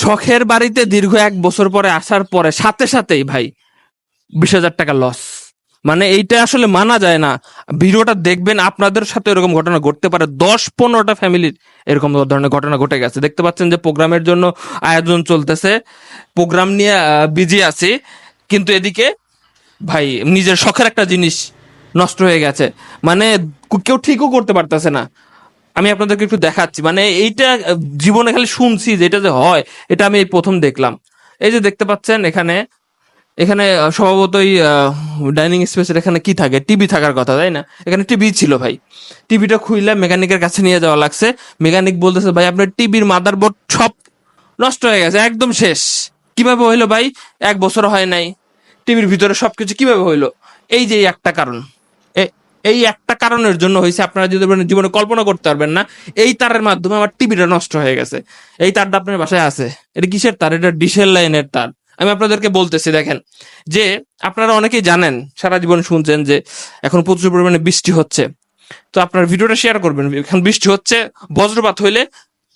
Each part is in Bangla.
শখের বাড়িতে দীর্ঘ এক বছর পরে আসার পরে সাথে সাথেই ভাই বিশ হাজার টাকা লস মানে এইটা আসলে মানা যায় না। ভিডিওটা দেখবেন, আপনাদের সাথে এরকম ঘটনা ঘটতে পারে। দশ পনেরোটা ফ্যামিলির এরকম ধরনের ঘটনা ঘটে গেছে। দেখতে পাচ্ছেন যে প্রোগ্রামের জন্য আয়োজন চলতেছে। প্রোগ্রাম নিয়ে বিজি আছি। কিন্তু এদিকে ভাই নিজের শখের একটা জিনিস নষ্ট হয়ে গেছে। মানে কেউ ঠিকও করতে পারতেছে না। আমি আপনাদেরকে একটু দেখাচ্ছি। মানে এইটা জীবনে খালি শুনছি যে এটা যে হয়, এটা আমি প্রথম দেখলাম। এই যে দেখতে পাচ্ছেন এখানে এখানে স্বভাবতই ডাইনিং স্পেসের এখানে কি থাকে? টিভি থাকার কথা, তাই না? এখানে টিভি ছিল ভাই। টিভিটা খুইলে মেকানিকের কাছে নিয়ে যাওয়া লাগছে। মেকানিক বলতেছে, ভাই, আপনার টিভির মাদারবোর্ড সব নষ্ট হয়ে গেছে, একদম শেষ। কীভাবে হইল ভাই? এক বছর হয় নাই। টিভির ভিতরে সবকিছু কীভাবে হইল? এই যে একটা কারণ। এই একটা কারণের জন্য হয়েছে আপনারা যদি জীবনে কল্পনা করতে পারবেন না, এই তারের মাধ্যমে আমার টিভিটা নষ্ট হয়ে গেছে। এই তারটা আপনার বাসায় আছে। এটা কিসের তার? এটা ডিশেল লাইনের তার। আমি আপনাদেরকে বলতেছি, দেখেন, যে আপনারা অনেকেই জানেন, সারা জীবন শুনছেন যে এখন প্রচুর পরিমাণে বৃষ্টি হচ্ছে। তো আপনার ভিডিওটা শেয়ার করবেন। এখন বৃষ্টি হচ্ছে, বজ্রপাত হইলে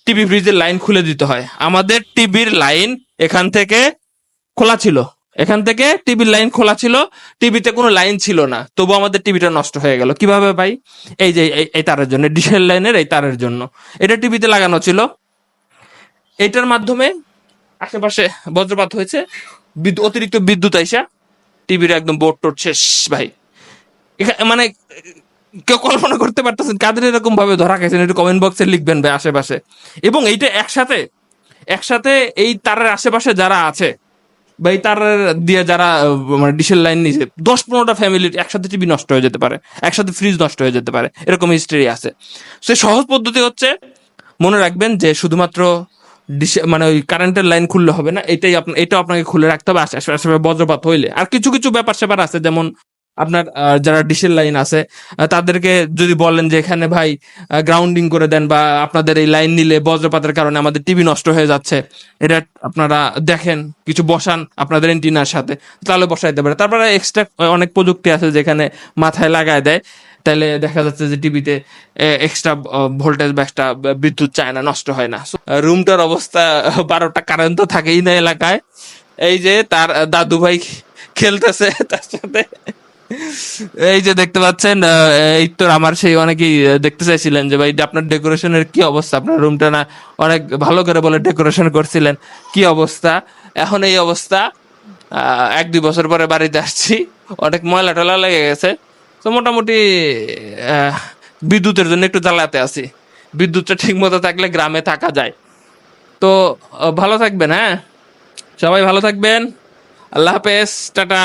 টিভি ফ্রিজের লাইন খুলে দিতে হয়। আমাদের টিভির লাইন এখান থেকে খোলা ছিল। এখান থেকে টিভির লাইন খোলা ছিল, টিভিতে কোনো লাইন ছিল না। তবু আমাদের টিভিটা নষ্ট হয়ে গেল। কীভাবে ভাই? এই যে, এই- তারের জন্য ডিশেল লাইনের এই তারের জন্য। এটা টিভিতে লাগানো ছিল। এটার মাধ্যমে আশেপাশে বজ্রপাত হয়েছে। অতিরিক্ত বিদ্যুৎ আইসা টিভির একদম বোর্ড টোড শেষ, ভাই। মানে কেউ কল্পনা করতে পারতেছেন কাদের এরকম ভাবে ধরা খাইছেন? একটু কমেন্ট বক্সে লিখবেন ভাই আশেপাশে। এবং এইটা একসাথে একসাথে এই তারের আশেপাশে যারা আছে বা তার দিয়ে যারা মানে ডিশের লাইন নিছে, দশ পনেরোটা ফ্যামিলির একসাথে টিভি নষ্ট হয়ে যেতে পারে, একসাথে ফ্রিজ নষ্ট হয়ে যেতে পারে, এরকম হিস্ট্রি আছে। সে সহজ পদ্ধতি হচ্ছে, মনে রাখবেন যে শুধুমাত্র মানে ওই কারেন্টের লাইন খুললে হবে না, এটাই এটা আপনাকে খুলে রাখতে হবে আশেপাশে আশে বজ্রপাত হইলে। আর কিছু কিছু ব্যাপার স্যাপার আছে, যেমন আপনার যারা ডিশের লাইন আছে তাদেরকে যদি বলেন যে এখানে ভাই গ্রাউন্ডিং করে দেন বা আপনাদের এই লাইন নিলে বজ্রপাতের কারণে আমাদের টিভি নষ্ট হয়ে যাচ্ছে, এটা আপনারা দেখেন, কিছু বসান আপনাদের এন্টিনার সাথে, তাহলে বসাইতে পারে। তারপরে এক্সট্রা অনেক প্রযুক্তি আছে যেখানে মাথায় লাগায় দেয় তাহলে দেখা যাচ্ছে যে টিভিতে এক্সট্রা ভোল্টেজ বা extra বিদ্যুৎ চায় না নষ্ট হয় না। রুমটার অবস্থা, বারোটা কারেন্ট তো থাকেই না এলাকায়, এই যে তার দাদু ভাই খেলতেছে, তার সাথে এই যে দেখতে পাচ্ছেন এই তো আমার সেই অনেকেই দেখতে চাইছিলেন যে, ভাই আপনার ডেকোরেশনের কি অবস্থা? আপনার রুমটা না অনেক ভালো করে বলে ডেকোরেশন করছিলেন। কি অবস্থা? এখন এই অবস্থা। এক দুই বছর পরে বাড়িতে আসছি। অনেক ময়লা টলা লেগে গেছে। তো মোটামুটি বিদ্যুতের জন্য একটু জ্বালাতে আছি। বিদ্যুৎটা ঠিক মতো থাকলে গ্রামে থাকা যায়। তো ভালো থাকবেন হ্যাঁ? সবাই ভালো থাকবেন। আল্লাহ হাফেজ, টাটা।